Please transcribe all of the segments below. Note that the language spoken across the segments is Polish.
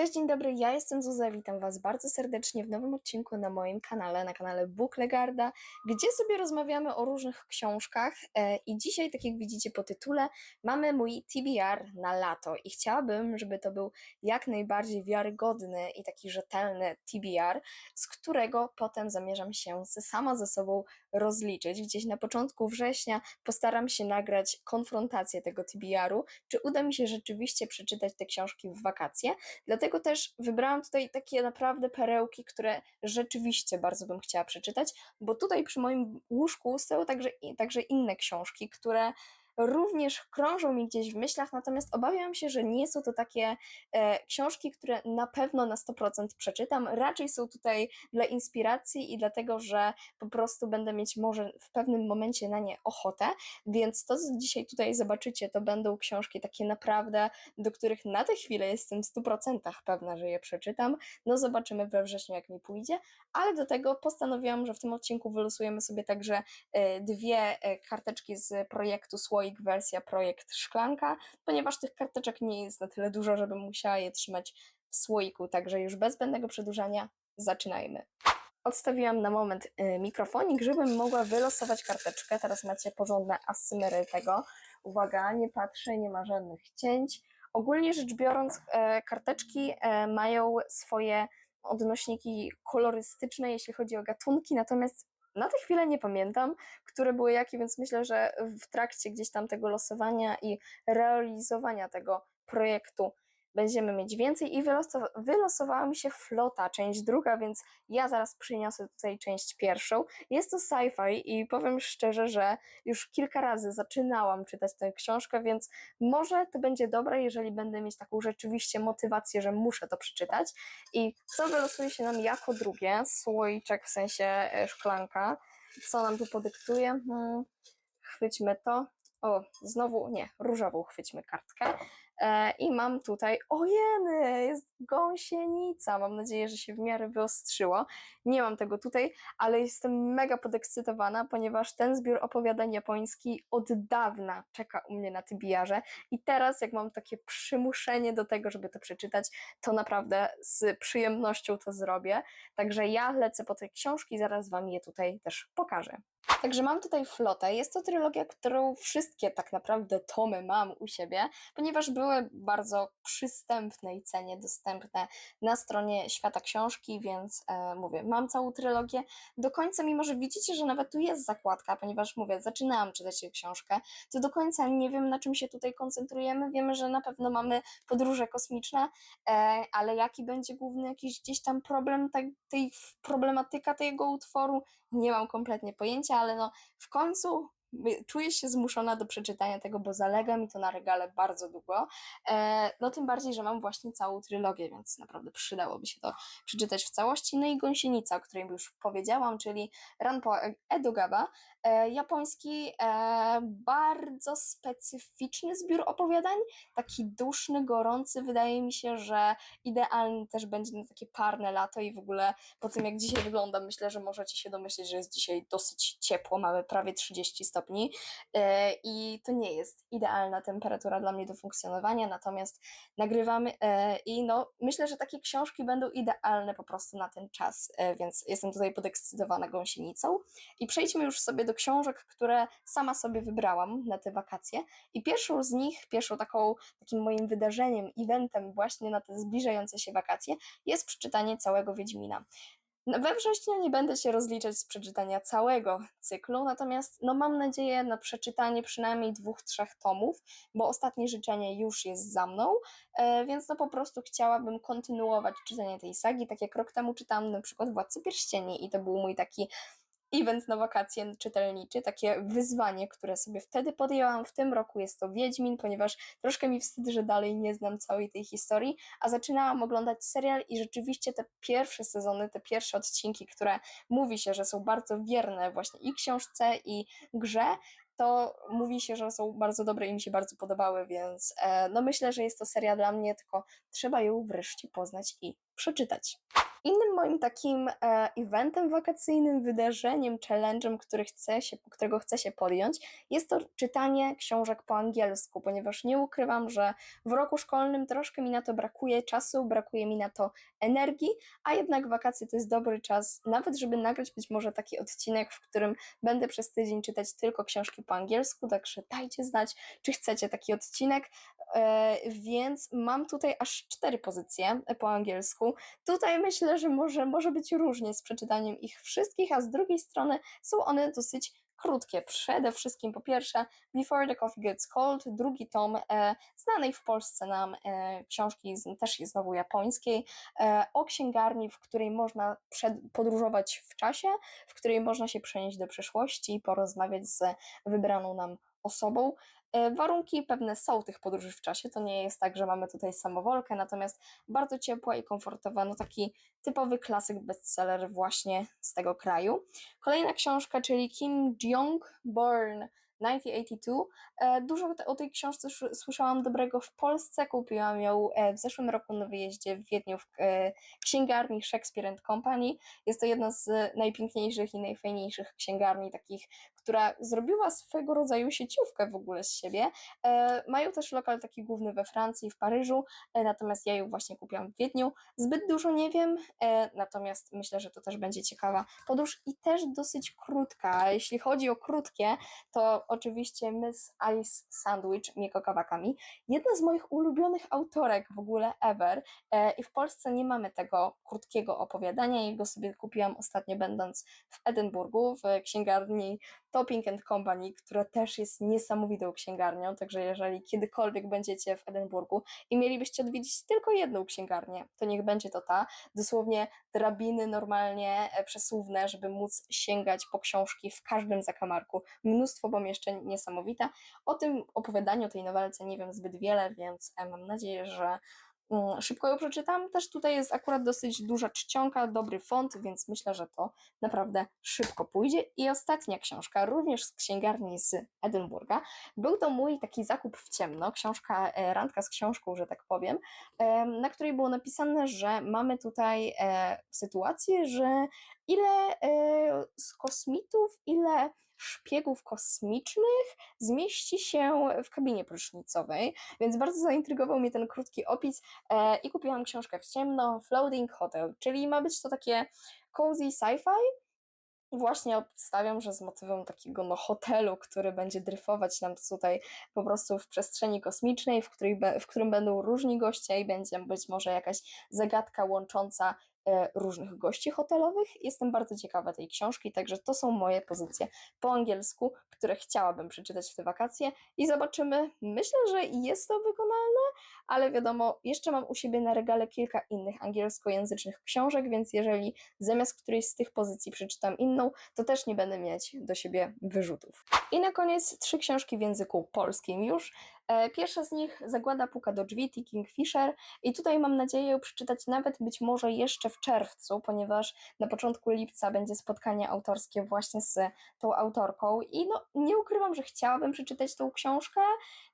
Cześć, dzień dobry, ja jestem Zuza, witam Was bardzo serdecznie w nowym odcinku na moim kanale, na kanale Book Legarda, gdzie sobie rozmawiamy o różnych książkach e, i dzisiaj, tak jak widzicie po tytule, mamy mój TBR na lato i chciałabym, żeby to był jak najbardziej wiarygodny i taki rzetelny TBR, z którego potem zamierzam się sama ze sobą rozliczyć. Gdzieś na początku września postaram się nagrać konfrontację tego TBR-u, czy uda mi się rzeczywiście przeczytać te książki w wakacje, Dlatego też wybrałam tutaj takie naprawdę perełki, które rzeczywiście bardzo bym chciała przeczytać, bo tutaj przy moim łóżku stoją także, także inne książki, które również krążą mi gdzieś w myślach, natomiast obawiam się, że nie są to takie e, książki, które na pewno na 100% przeczytam. Raczej są tutaj dla inspiracji i dlatego, że po prostu będę mieć może w pewnym momencie na nie ochotę, więc to, co dzisiaj tutaj zobaczycie, to będą książki takie naprawdę do których na tę chwilę jestem w 100% pewna, że je przeczytam. No zobaczymy we wrześniu, jak mi pójdzie, ale do tego postanowiłam, że w tym odcinku wylosujemy sobie także e, dwie e, karteczki z projektu Słoik, wersja projekt Szklanka, ponieważ tych karteczek nie jest na tyle dużo, żebym musiała je trzymać w słoiku, także już bez zbędnego przedłużania zaczynajmy. Odstawiłam na moment e, mikrofonik, żebym mogła wylosować karteczkę. Teraz macie porządne asymery tego. Uwaga, nie patrzę, nie ma żadnych cięć. Ogólnie rzecz biorąc, e, karteczki e, mają swoje odnośniki kolorystyczne, jeśli chodzi o gatunki, natomiast na tę chwilę nie pamiętam, które były jakie, więc myślę, że w trakcie gdzieś tam tego losowania i realizowania tego projektu będziemy mieć więcej i wylosowa- wylosowała mi się flota, część druga, więc ja zaraz przyniosę tutaj część pierwszą. Jest to sci-fi i powiem szczerze, że już kilka razy zaczynałam czytać tę książkę, więc może to będzie dobre, jeżeli będę mieć taką rzeczywiście motywację, że muszę to przeczytać. I co wylosuje się nam jako drugie? Słoiczek, w sensie e, szklanka. Co nam tu podyktuje? Hmm, chwyćmy to. O, znowu, nie, różową chwyćmy kartkę. E, I mam tutaj, ojeny, jest gąsienica. Mam nadzieję, że się w miarę wyostrzyło. Nie mam tego tutaj, ale jestem mega podekscytowana, ponieważ ten zbiór opowiadań japoński od dawna czeka u mnie na tybiarze. I teraz, jak mam takie przymuszenie do tego, żeby to przeczytać, to naprawdę z przyjemnością to zrobię. Także ja lecę po te książki, zaraz Wam je tutaj też pokażę. Także mam tutaj flotę. Jest to trylogia, którą wszystkie tak naprawdę tomy mam u siebie, ponieważ były bardzo przystępnej cenie dostępne na stronie Świata Książki, więc e, mówię, mam całą trylogię do końca, mimo że widzicie, że nawet tu jest zakładka, ponieważ mówię, zaczynałam czytać tę książkę, to do końca nie wiem, na czym się tutaj koncentrujemy. Wiemy, że na pewno mamy podróże kosmiczne, e, ale jaki będzie główny jakiś gdzieś tam problem, tej, tej problematyka tego utworu, nie mam kompletnie pojęcia, ale no w końcu czuję się zmuszona do przeczytania tego, bo zalega mi to na regale bardzo długo. E, no tym bardziej, że mam właśnie całą trylogię, więc naprawdę przydałoby się to przeczytać w całości. No i Gąsienica, o której już powiedziałam, czyli Ranpo Edogawa, e, japoński, e, bardzo specyficzny zbiór opowiadań, taki duszny, gorący, wydaje mi się, że idealny też będzie na takie parne lato i w ogóle po tym jak dzisiaj wyglądam, myślę, że możecie się domyśleć, że jest dzisiaj dosyć ciepło, mamy prawie 30 stopni e, i to nie jest idealna temperatura dla mnie do funkcjonowania, natomiast nagrywamy e, i no myślę, że takie książki będą idealne po prostu na ten czas, e, więc jestem tutaj podekscytowana gąsienicą i przejdźmy już sobie do książek, które sama sobie wybrałam na te wakacje i pierwszą z nich, pierwszą taką, takim moim wydarzeniem, eventem właśnie na te zbliżające się wakacje jest przeczytanie całego Wiedźmina. No, We wrześniu nie będę się rozliczać z przeczytania całego cyklu, natomiast no, mam nadzieję na przeczytanie przynajmniej dwóch, trzech tomów, bo ostatnie życzenie już jest za mną, e, więc no po prostu chciałabym kontynuować czytanie tej sagi, tak jak rok temu czytałam na przykład Władcy Pierścieni i to był mój taki event na wakacje czytelniczy, takie wyzwanie, które sobie wtedy podjęłam. W tym roku jest to Wiedźmin, ponieważ troszkę mi wstyd, że dalej nie znam całej tej historii, a zaczynałam oglądać serial i rzeczywiście te pierwsze sezony, te pierwsze odcinki, które mówi się, że są bardzo wierne właśnie i książce, i grze, to mówi się, że są bardzo dobre i mi się bardzo podobały, więc e, no myślę, że jest to seria dla mnie, tylko trzeba ją wreszcie poznać i przeczytać. Innym moim takim e, eventem wakacyjnym, wydarzeniem, challenge'em, który chcę się, którego chcę się podjąć, jest to czytanie książek po angielsku, ponieważ nie ukrywam, że w roku szkolnym troszkę mi na to brakuje czasu, brakuje mi na to energii, a jednak wakacje to jest dobry czas, nawet żeby nagrać być może taki odcinek, w którym będę przez tydzień czytać tylko książki po angielsku, także dajcie znać, czy chcecie taki odcinek. E, więc mam tutaj aż cztery pozycje po angielsku. Tutaj myślę, że może, może być różnie z przeczytaniem ich wszystkich, a z drugiej strony są one dosyć krótkie. Przede wszystkim po pierwsze Before the Coffee Gets Cold, drugi tom e, znanej w Polsce nam e, książki, z, też jest znowu japońskiej, e, o księgarni, w której można przed, podróżować w czasie, w której można się przenieść do przeszłości i porozmawiać z wybraną nam osobą. E, Warunki pewne są tych podróży w czasie, to nie jest tak, że mamy tutaj samowolkę, natomiast bardzo ciepła i komfortowa, no taki typowy klasyk bestseller właśnie z tego kraju. Kolejna książka, czyli Kim Jong Born 1982. E, Dużo o tej książce sz- słyszałam dobrego w Polsce. Kupiłam ją e, w zeszłym roku na wyjeździe w Wiedniu w księgarni Shakespeare and Company. Jest to jedna z najpiękniejszych i najfajniejszych księgarni, takich, która zrobiła swego rodzaju sieciówkę w ogóle z siebie. E, Mają też lokal taki główny we Francji, w Paryżu, e, natomiast ja ją właśnie kupiłam w Wiedniu. Zbyt dużo nie wiem, e, natomiast myślę, że to też będzie ciekawa podróż i też dosyć krótka. Jeśli chodzi o krótkie, to oczywiście Miss Ice Sandwich Mieko Kawakami. Jedna z moich ulubionych autorek w ogóle ever e, i w Polsce nie mamy tego krótkiego opowiadania. Jego sobie kupiłam ostatnio będąc w Edynburgu w księgarni Topping Company, która też jest niesamowitą księgarnią, także jeżeli kiedykolwiek będziecie w Edynburgu i mielibyście odwiedzić tylko jedną księgarnię, to niech będzie to ta. Dosłownie drabiny normalnie e, przesuwne, żeby móc sięgać po książki w każdym zakamarku. Mnóstwo pomieszczeń, niesamowite. O tym opowiadaniu, tej nowelce nie wiem zbyt wiele, więc e, mam nadzieję, że szybko ją przeczytam. Też tutaj jest akurat dosyć duża czcionka, dobry font, więc myślę, że to naprawdę szybko pójdzie. I ostatnia książka, również z księgarni z Edynburga. Był to mój taki zakup w ciemno, książka, e, randka z książką, że tak powiem, em, na której było napisane, że mamy tutaj e, sytuację, że ile e, z kosmitów, ile szpiegów kosmicznych zmieści się w kabinie prysznicowej, więc bardzo zaintrygował mnie ten krótki opis e, i kupiłam książkę w ciemno, Floating Hotel, czyli ma być to takie cozy sci-fi, Właśnie obstawiam, że z motywem takiego no, hotelu, który będzie dryfować nam tutaj po prostu w przestrzeni kosmicznej, w, której, w którym będą różni goście i będzie być może jakaś zagadka łącząca różnych gości hotelowych. Jestem bardzo ciekawa tej książki, także to są moje pozycje po angielsku, które chciałabym przeczytać w te wakacje i zobaczymy. Myślę, że jest to wykonalne, ale wiadomo, jeszcze mam u siebie na regale kilka innych angielskojęzycznych książek, więc jeżeli zamiast którejś z tych pozycji przeczytam inną, to też nie będę mieć do siebie wyrzutów. I na koniec trzy książki w języku polskim już. E, Pierwsza z nich Zagłada puka do drzwi, T. Kingfisher i tutaj mam nadzieję przeczytać nawet być może jeszcze w czerwcu, ponieważ na początku lipca będzie spotkanie autorskie właśnie z tą autorką i no nie ukrywam, że chciałabym przeczytać tą książkę,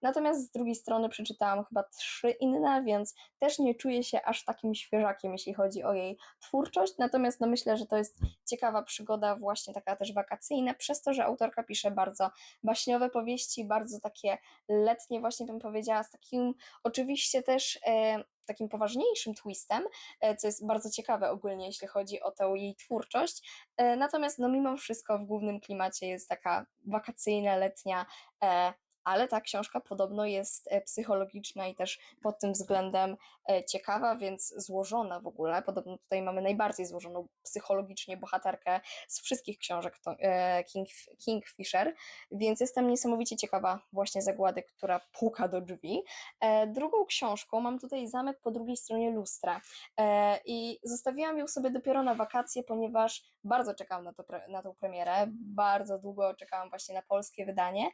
natomiast z drugiej strony przeczytałam chyba trzy inne, więc też nie czuję się aż takim świeżakiem, jeśli chodzi o jej twórczość, natomiast no myślę, że to jest ciekawa przygoda, właśnie taka też wakacyjna, przez to, że autorka pisze bardzo baśniowe powieści, bardzo takie letnie, właśnie bym powiedziała, z takim oczywiście też e, takim poważniejszym twistem, e, co jest bardzo ciekawe ogólnie, jeśli chodzi o tę jej twórczość. E, natomiast no mimo wszystko w głównym klimacie jest taka wakacyjna, letnia, ale ta książka podobno jest e, psychologiczna i też pod tym względem e, ciekawa, więc złożona w ogóle. Podobno tutaj mamy najbardziej złożoną psychologicznie bohaterkę z wszystkich książek e, King, Kingfisher, więc jestem niesamowicie ciekawa właśnie zagłady, która puka do drzwi. Drugą książką mam tutaj Zamek po drugiej stronie lustra i zostawiłam ją sobie dopiero na wakacje, ponieważ bardzo czekałam na, to, na tą premierę, bardzo długo czekałam właśnie na polskie wydanie,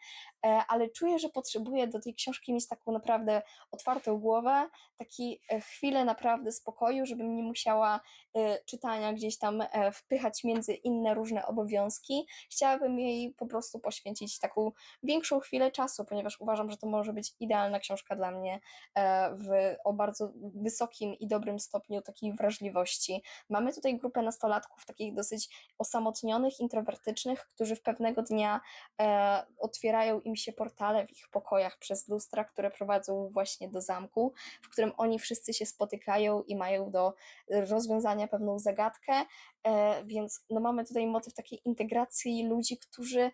ale czuję czuję, że potrzebuję do tej książki mieć taką naprawdę otwartą głowę, taki e, chwilę naprawdę spokoju, żebym nie musiała e, czytania gdzieś tam e, wpychać między inne różne obowiązki. Chciałabym jej po prostu poświęcić taką większą chwilę czasu, ponieważ uważam, że to może być idealna książka dla mnie w, o bardzo wysokim i dobrym stopniu takiej wrażliwości. Mamy tutaj grupę nastolatków, takich dosyć osamotnionych, introwertycznych, którzy w pewnego dnia otwierają im się portale w ich pokojach przez lustra, które prowadzą właśnie do zamku, w którym oni wszyscy się spotykają i mają do rozwiązania pewną zagadkę, e, więc no mamy tutaj motyw takiej integracji ludzi, którzy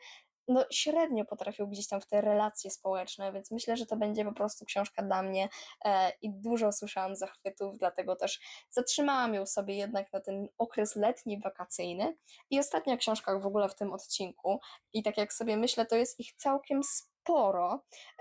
no, średnio potrafią gdzieś tam w te relacje społeczne, więc myślę, że to będzie po prostu książka dla mnie e, i dużo słyszałam zachwytów, dlatego też zatrzymałam ją sobie jednak na ten okres letni, wakacyjny. I ostatnia książka w ogóle w tym odcinku, i tak jak sobie myślę, to jest ich całkiem sporo,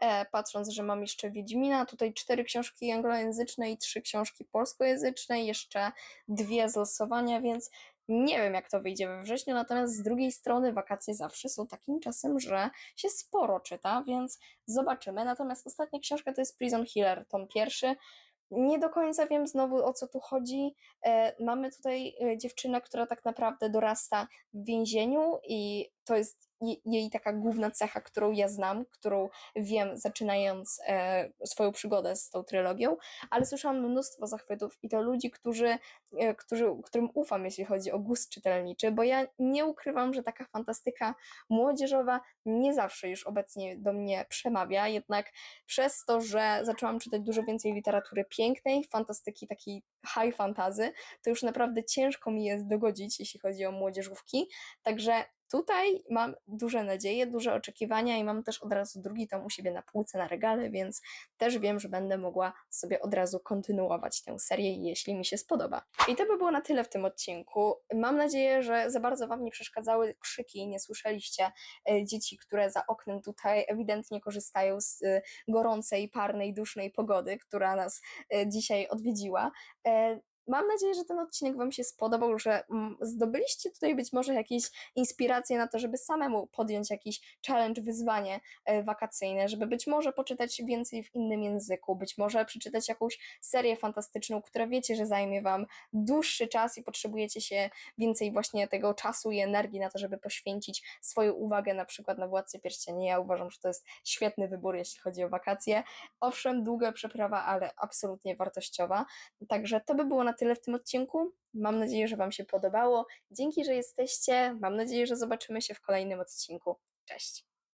e, patrząc, że mam jeszcze Wiedźmina, tutaj cztery książki anglojęzyczne i trzy książki polskojęzyczne, jeszcze dwie z losowania, więc nie wiem, jak to wyjdzie we wrześniu, natomiast z drugiej strony wakacje zawsze są takim czasem, że się sporo czyta, więc zobaczymy. Natomiast ostatnia książka to jest Prison Healer, tom pierwszy. Nie do końca wiem znowu o co tu chodzi. E, mamy tutaj e, dziewczynę, która tak naprawdę dorasta w więzieniu i to jest je- jej taka główna cecha, którą ja znam, którą wiem zaczynając e, swoją przygodę z tą trylogią, ale słyszałam mnóstwo zachwytów i to ludzi, którzy, e, którzy, którym ufam, jeśli chodzi o gust czytelniczy, bo ja nie ukrywam, że taka fantastyka młodzieżowa nie zawsze już obecnie do mnie przemawia, jednak przez to, że zaczęłam czytać dużo więcej literatury pięknej, fantastyki takiej high fantazy, to już naprawdę ciężko mi jest dogodzić, jeśli chodzi o młodzieżówki. Także tutaj mam duże nadzieje, duże oczekiwania i mam też od razu drugi tom u siebie na półce, na regale, więc też wiem, że będę mogła sobie od razu kontynuować tę serię, jeśli mi się spodoba. I to by było na tyle w tym odcinku. Mam nadzieję, że za bardzo Wam nie przeszkadzały krzyki, nie słyszeliście e, dzieci, które za oknem tutaj ewidentnie korzystają z e, gorącej, parnej, dusznej pogody, która nas e, dzisiaj odwiedziła. Mam nadzieję, że ten odcinek Wam się spodobał, że mm, zdobyliście tutaj być może jakieś inspiracje na to, żeby samemu podjąć jakiś challenge, wyzwanie e, wakacyjne, żeby być może poczytać więcej w innym języku, być może przeczytać jakąś serię fantastyczną, która wiecie, że zajmie Wam dłuższy czas i potrzebujecie się więcej właśnie tego czasu i energii na to, żeby poświęcić swoją uwagę na przykład na Władcy Pierścieni. Ja uważam, że to jest świetny wybór, jeśli chodzi o wakacje. Owszem, długa przeprawa, ale absolutnie wartościowa. Także to by było na tyle w tym odcinku. Mam nadzieję, że Wam się podobało. Dzięki, że jesteście. Mam nadzieję, że zobaczymy się w kolejnym odcinku. Cześć!